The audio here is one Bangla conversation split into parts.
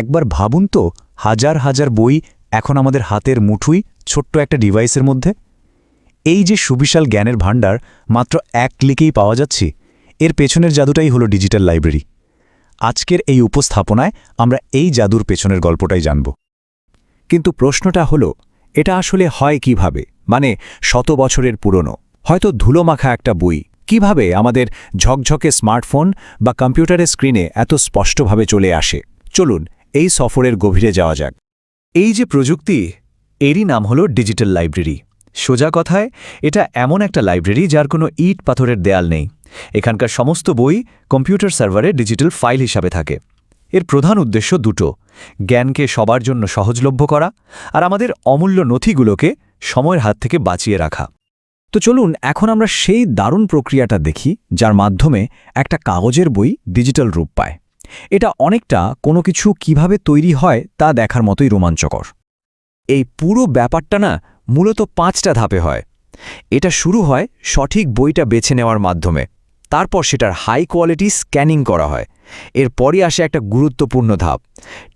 একবার ভাবুন তো, হাজার হাজার বই এখন আমাদের হাতের মুঠুই ছোট্ট একটা ডিভাইসের মধ্যে। এই যে সুবিশাল জ্ঞানের ভাণ্ডার, মাত্র এক ক্লিকেই পাওয়া যাচ্ছে। এর পেছনের জাদুটাই হলো ডিজিটাল লাইব্রেরি। আজকের এই উপস্থাপনায় আমরা এই জাদুর পেছনের গল্পটাই জানব। কিন্তু প্রশ্নটা হলো, এটা আসলে হয় কীভাবে? মানে শত বছরের পুরনো, হয়তো ধুলোমাখা একটা বই। কীভাবে আমাদের ঝকঝকে স্মার্টফোন বা কম্পিউটারের স্ক্রিনে এত স্পষ্টভাবে চলে আসে? চলুন এই সফরের গভীরে যাওয়া যাক। এই যে প্রযুক্তি, এরই নাম হলো ডিজিটাল লাইব্রেরি। সোজা কথায়, এটা এমন একটা লাইব্রেরি যার কোনো ইট পাথরের দেয়াল নেই। এখানকার সমস্ত বই কম্পিউটার সার্ভারে ডিজিটাল ফাইল হিসাবে থাকে। এর প্রধান উদ্দেশ্য দুটো, জ্ঞানকে সবার জন্য সহজলভ্য করা আর আমাদের অমূল্য নথিগুলোকে সময়ের হাত থেকে বাঁচিয়ে রাখা। তো চলুন, এখন আমরা সেই দারুণ প্রক্রিয়াটা দেখি যার মাধ্যমে একটা কাগজের বই ডিজিটাল রূপ পায়। এটা অনেকটা কোনো কিছু কীভাবে তৈরি হয় তা দেখার মতোই রোমাঞ্চকর। এই পুরো ব্যাপারটা না মূলত পাঁচটা ধাপে হয়। এটা শুরু হয় সঠিক বইটা বেছে নেওয়ার মাধ্যমে। তারপর সেটার হাই কোয়ালিটি স্ক্যানিং করা হয়। এরপরই আসে একটা গুরুত্বপূর্ণ ধাপ,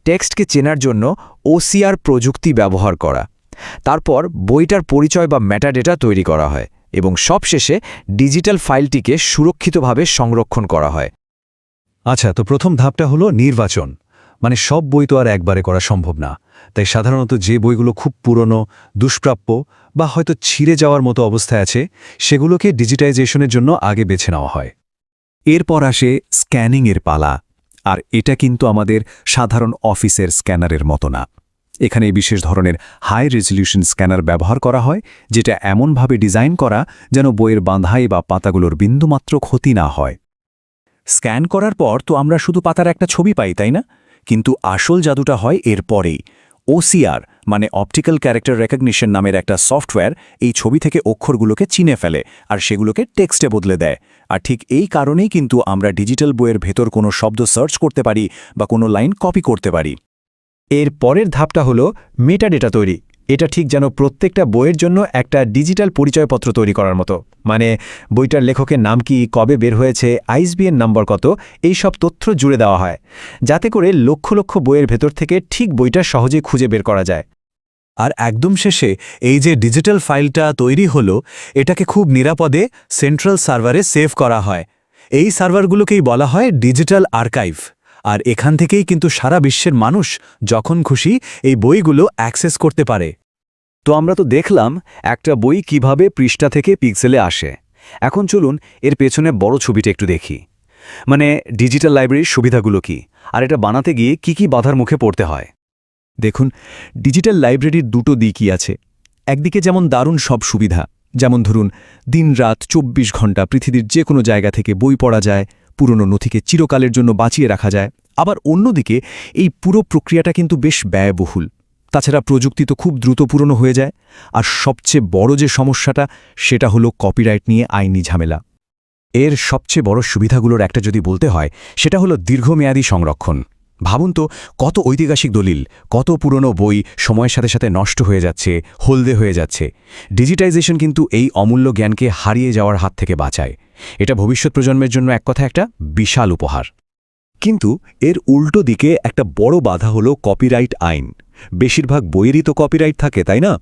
টেক্সটকে চেনার জন্য ওসিআর প্রযুক্তি ব্যবহার করা। তারপর বইটার পরিচয় বা ম্যাটাডেটা তৈরি করা হয় এবং সবশেষে ডিজিটাল ফাইলটিকে সুরক্ষিতভাবে সংরক্ষণ করা হয়। আচ্ছা তো প্রথম ধাপটা হলো নির্বাচন। মানে সব বই তো আর একবারে করা সম্ভব না। তাই সাধারণত যে বইগুলো খুব পুরনো, দুষ্প্রাপ্য বা হয়তো ছিঁড়ে যাওয়ার মতো অবস্থায় আছে, সেগুলোকে ডিজিটাইজেশনের জন্য আগে বেছে নেওয়া হয়। এরপর আসে স্ক্যানিংয়ের পালা। আর এটা কিন্তু আমাদের সাধারণ অফিসের স্ক্যানারের মতো না। এখানে বিশেষ ধরনের হাই রেজলিউশন স্ক্যানার ব্যবহার করা হয়, যেটা এমনভাবে ডিজাইন করা যেন বইয়ের বাঁধাই বা পাতাগুলোর বিন্দুমাত্র ক্ষতি না হয়। স্ক্যান করার পর তো আমরা শুধু পাতার একটা ছবি পাই, তাই না? কিন্তু আসল জাদুটা হয় এর পরেই। ওসিআর মানে অপটিক্যাল ক্যারেক্টার রেকগনিশন নামের একটা সফটওয়্যার, এই ছবি থেকে অক্ষরগুলোকে চিনে ফেলে আর সেগুলোকে টেক্সটে বদলে দেয়। আর ঠিক এই কারণেই কিন্তু আমরা ডিজিটাল বইয়ের ভেতর কোনো শব্দ সার্চ করতে পারি বা কোনো লাইন কপি করতে পারি। এর পরের ধাপটা হলো মেটাডেটা তৈরি। এটা ঠিক যেন প্রত্যেকটা বইয়ের জন্য একটা ডিজিটাল পরিচয়পত্র তৈরি করার মতো। মানে বইটার লেখকের নাম কি, কবে বের হয়েছে আইসবিএন নম্বর কত, এই সব তথ্য জুড়ে দেওয়া হয়। যাতে করে লক্ষ লক্ষ বইয়ের ভেতর থেকে ঠিক বইটা সহজে খুঁজে বের করা যায়। আর একদম শেষে, এই যে ডিজিটাল ফাইলটা তৈরি হলো, এটাকে খুব নিরাপদে সেন্ট্রাল সার্ভারে সেভ করা হয়। এই সার্ভারগুলোকেই বলা হয় ডিজিটাল আর্কাইভ। আর এখান থেকেই কিন্তু সারা বিশ্বের মানুষ যখন খুশি এই বইগুলো অ্যাক্সেস করতে পারে। তো আমরা তো দেখলাম একটা বই কীভাবে পৃষ্ঠা থেকে পিক্সেলে আসে। এখন চলুন এর পেছনে বড় ছবিটা একটু দেখি। মানে ডিজিটাল লাইব্রেরির সুবিধাগুলো কি? আর এটা বানাতে গিয়ে কি কি বাধার মুখে পড়তে হয়? দেখুন ডিজিটাল লাইব্রেরির দুটো দিকই আছে। একদিকে যেমন দারুণ সব সুবিধা, যেমন ধরুন, দিনরাত চব্বিশ ঘণ্টা পৃথিবীর যে কোনো জায়গা থেকে বই পড়া যায়, পুরনো নথিকে চিরকালের জন্য বাঁচিয়ে রাখা যায়। আবার অন্যদিকে এই পুরো প্রক্রিয়াটা কিন্তু বেশ ব্যয়বহুল। তাছাড়া প্রযুক্তি তো খুব দ্রুত পুরনো হয়ে যায়, আর সবচেয়ে বড় যে সমস্যাটা সেটা হলো কপিরাইট নিয়ে আইনি ঝামেলা। এর সবচেয়ে বড় সুবিধাগুলোর একটা যদি বলতে হয়, সেটা হলো দীর্ঘমেয়াদী সংরক্ষণ। ভাবুন তো, কত ঐতিহাসিক দলিল, কত পুরনো বই সময়ের সাথে সাথে নষ্ট হয়ে যাচ্ছে, হলদে হয়ে যাচ্ছে। ডিজিটাইজেশন কিন্তু এই অমূল্য জ্ঞানকে হারিয়ে যাওয়ার হাত থেকে বাঁচায়। এটা ভবিষ্যৎ প্রজন্মের জন্য এক কথা একটা বিশাল উপহার। কিন্তু এর উল্টো দিকে একটা বড় বাধা হলো কপিরাইট আইন। বেশিরভাগ বইয়েরই তো কপিরাইট থাকে, তাই না?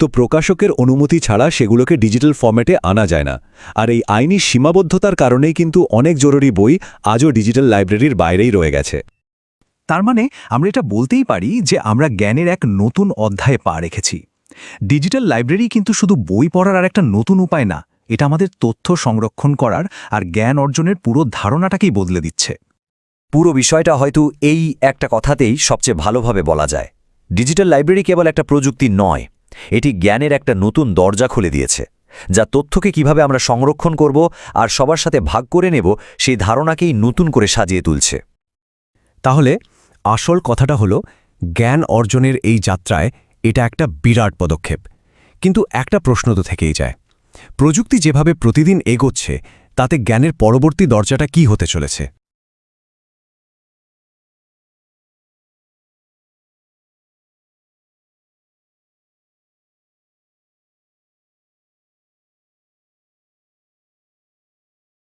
তো প্রকাশকের অনুমতি ছাড়া সেগুলোকে ডিজিটাল ফরম্যাটে আনা যায় না। আর এই আইনি সীমাবদ্ধতার কারণেই কিন্তু অনেক জরুরি বই আজও ডিজিটাল লাইব্রেরির বাইরেই রয়ে গেছে। তার মানে আমরা এটা বলতেই পারি যে আমরা জ্ঞানের এক নতুন অধ্যায়ে পা রেখেছি। ডিজিটাল লাইব্রেরি কিন্তু শুধু বই পড়ার আর একটা নতুন উপায় না, এটা আমাদের তথ্য সংরক্ষণ করার আর জ্ঞান অর্জনের পুরো ধারণাটাকেই বদলে দিচ্ছে। পুরো বিষয়টা হয়তো এই একটা কথাতেই সবচেয়ে ভালোভাবে বলা যায়। ডিজিটাল লাইব্রেরি কেবল একটা প্রযুক্তি নয়, এটি জ্ঞানের একটা নতুন দরজা খুলে দিয়েছে, যা তথ্যকে কীভাবে আমরা সংরক্ষণ করব আর সবার সাথে ভাগ করে নেব সেই ধারণাকেই নতুন করে সাজিয়ে তুলছে। তাহলে আসল কথাটা হলো, জ্ঞান অর্জনের এই যাত্রায় এটা একটা বিরাট পদক্ষেপ। কিন্তু একটা প্রশ্ন তো থেকেই যায়, প্রযুক্তি যেভাবে প্রতিদিন এগোচ্ছে, তাতে জ্ঞানের পরবর্তী দরজাটা কি হতে চলেছে?